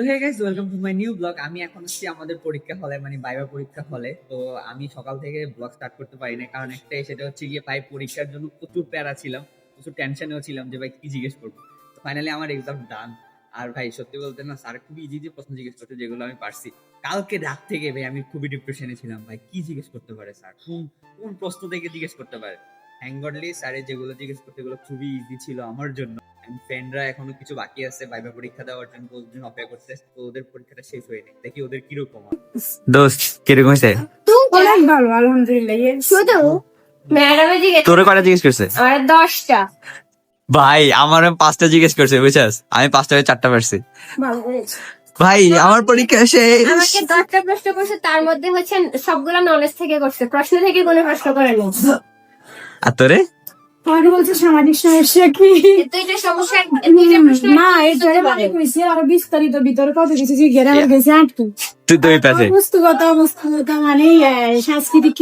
তো hey guys welcome to my new vlog আমি এখন হচ্ছি আমাদের পরীক্ষা হলে মানে বাইবা পরীক্ষা হলে। তো আমি সকাল থেকে ব্লগ স্টার্ট করতে পারি না কারণ একটাই সেটা হচ্ছে গিয়ে ভাই পরীক্ষার জন্য প্রচুর প্যারা ছিলাম, প্রচুর টেনশনেও ছিলাম যে ভাই কি জিজ্ঞেস করব। তো ফাইনালি আমার এক্সাম ডান আর ভাই, সত্যি বলতে না স্যার খুবই ইজি যে প্রশ্ন জিজ্ঞেস করতে যেগুলো আমি পারছি। কালকে রাত থেকে ভাই আমি খুবই ডিপ্রেশনে ছিলাম, ভাই কি জিজ্ঞেস করতে পারে স্যার কোন কোন প্রশ্ন থেকে জিজ্ঞেস করতে পারে? হ্যাঙ্গডলি স্যারের যেগুলো জিজ্ঞেস করতে এগুলো খুবই ইজি ছিল আমার জন্য। ফ্রেন্ডরা এখনও কিছু বাকি আছে বাইবা পরীক্ষা দেওয়ার জন্য ওদের জন্য অপেক্ষা করছে। তো ওদের পরীক্ষাটা শেষ হয়নি দেখি ওদের কীরকম দোস্ত কীরকম হয়েছে? অনেক ভালো আলহামদুলিল্লাহ শুধু? ম্যাডামে জিজ্ঞেস তোরে কয়টা জিজ্ঞেস করছে? আমার দশটা। ভাই আমার পাঁচটা জিজ্ঞেস করছে বুঝছাস? আমি পাঁচটা চারটা পারছি। ভাই আমার পরীক্ষা শেষ। আমাকে দশটা প্রশ্ন করছে তার মধ্যে হচ্ছে সবগুলো নলেজ থেকে করছে। প্রশ্ন থেকে কোনো প্রশ্ন করেনি। আর তোরে? আর বলছে সামাজিক সমস্যা কি? না এটা মানে আরও বিস্তারিত বিতর্ক কত কিছু আমার গেছে আটটু তুই তো মানে সাংস্কৃতিক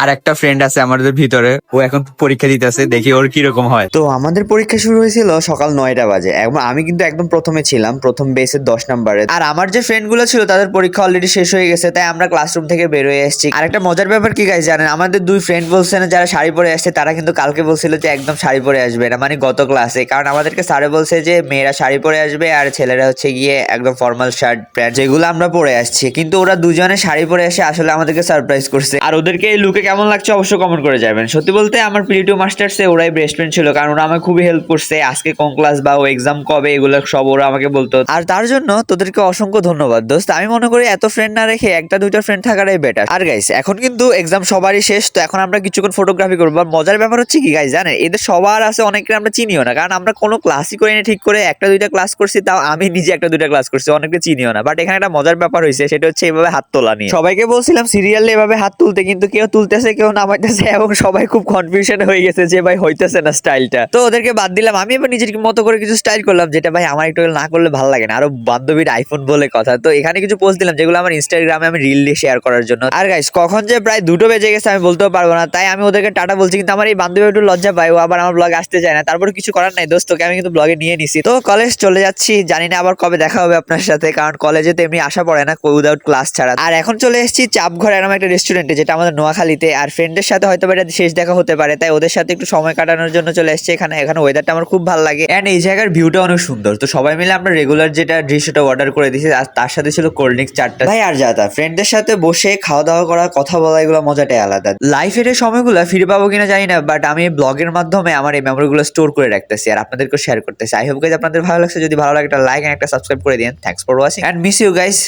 আর একটা ফ্রেন্ড আছে আমাদের ভিতরে ও এখন পরীক্ষা দিতেছে দেখি ওর কীরকম হয়। তো আমাদের পরীক্ষা শুরু হয়েছিল সকাল নয়টা বাজে। এবং আমি কিন্তু একদম প্রথমে ছিলাম প্রথম বেসের দশ নম্বরে। আর আমার যে ফ্রেন্ডগুলো ছিল তাদের পরীক্ষা অলরেডি শেষ হয়ে গেছে তাই আমরা ক্লাসরুম থেকে বের হয়ে এসেছি। আর একটা মজার ব্যাপার কি গাইজ জানেন? আমাদের দুই ফ্রেন্ড বলছেন যারা শাড়ি পরে আসছে তারা কিন্তু কালকে বলছিল যে একদম শাড়ি পরে আসবে না মানে গত ক্লাসে কারণ আমাদেরকে স্যারে বলছে যে মেয়েরা শাড়ি পরে আসবে আর ছেলেরা হচ্ছে গিয়ে একদম ফর্মাল শার্ট প্যান্ট যেগুলো আমরা পরে আসছি। কিন্তু ওরা দুজনে শাড়ি পরে এসে আসলে আমাদেরকে সারপ্রাইজ করছে। আর ওদেরকে এই লুকে কেমন লাগছে অবশ্যই কমেন্ট করে যাবেন সত্যি বলতে আমার পিলিটু মাস্টার্সে ওরাই বেস্ট ফ্রেন্ড ছিল, কারণ ওরা আমাকে খুবই হেল্প করছে। আজকে কোন ক্লাস বা ও এক্সাম কবে, এগুলো সব ওরা আমাকে বলতো। আর তার জন্য তোদেরকে অসংখ্য ধন্যবাদ। দোস্ত, আমি মনে করি এত ফ্রেন্ড না রেখে একটা দুইটা ফ্রেন্ড থাকাটাই বেটার আর গাইস এখন কিন্তু এক্সাম সবারই শেষ, তো এখন আমরা কিছুক্ষণ ফটোগ্রাফি করব। আর মজার ব্যাপার হচ্ছে কি গাইস জানেন, এদের সবার আছে অনেকে আমরা চিনিও না, কারণ আমরা কোনো ক্লাসই করি না ঠিক করে, একটা দুইটা ক্লাস করছি, তাও আমি নিজে একটা দুইটা ক্লাস করছি অনেকে চিনিও না। বাট এখানে একটা মজার ব্যাপার হয়েছে সেটা হচ্ছে এভাবে হাত তোলা নিয়ে। সবাইকে বলছিলাম সিরিয়ালে এভাবে হাত তুলতে, কিন্তু কেউ তুলতেছে, কেউ নামাইতেছে, এবং সবাই খুব কনফিউশন হয়ে গেছে যে ভাই হইতেছে না স্টাইলটা তো ওদেরকে বাদ দিলাম, আমি এবার নিজের মতো করে কিছু স্টাইল করলাম, যেটা ভাই আমার একটু না করলে ভালো লাগে না। আরও বান্ধবীর আইফোন বলে কথা। তো এখানে কিছু পোস্ট দিলাম, যেগুলো আমার ইনস্টাগ্রামে আমি রিল শেয়ার করার জন্য। আর গাইস কখন যে প্রায় দুটো বেজে গেছে, আমি বলতেও পারব না, তাই আমি ওদেরকে টাটা বলছি, কিন্তু আমার এই বান্ধবী একটু লজ্জা পাই ও আবার আমার ব্লগ আসতে চায় না। তারপরে কিছু করার নাই দোস্তকে আমি কিন্তু ব্লগে নিয়ে নিছি। তো কলেজ চলে যাচ্ছি, জানি না আবার কবে দেখা হবে আপনার সাথে, কারণ কলেজে তো এমনি আসা পড়ে না উইদাউট ক্লাস ছাড়া। আর এখন চলে এসেছি চাপঘর এরকম একটা রেস্টুরেন্টে যেটা আমাদের নোয়াখালীতে। আর ফ্রেন্ডের সাথে হয়তো এটা শেষ দেখা হতে পারে তাই ওদের সাথে একটু সময় কাটানোর জন্য চলে এসেছি এখানে। এখানে ওয়েদারটা আমার খুব ভালো লাগে। এন্ড এই জায়গার ভিউটা অনেক সুন্দর। তো সবাই মিলে আমরা রেগুলার যেটা দৃশ্যটা অর্ডার করে দিয়েছি আর তার সাথে ছিল কোল্ড ড্রিঙ্কস চারটা। ভাই আর যাতা ফ্রেন্ডদের সাথে বসে খাওয়া দাওয়া করা কথা বলা এগুলো মজাটাই আলাদা। লাইফের এই সময়গুলো ফিরে পাবো কিনা জানি না বাট আমি ব্লগের মাধ্যমে আমার এই মেমোরিগুলো স্টোর করে রাখতেছি আর আপনাদেরকে শেয়ার করতেছি। আই হোপ গাইজ আপনাদের ভালো লাগছে। যদি ভালো লাগে একটা লাইক এন্ড একটা সাবস্ক্রাইব করে দিন thanks for watching and miss you guys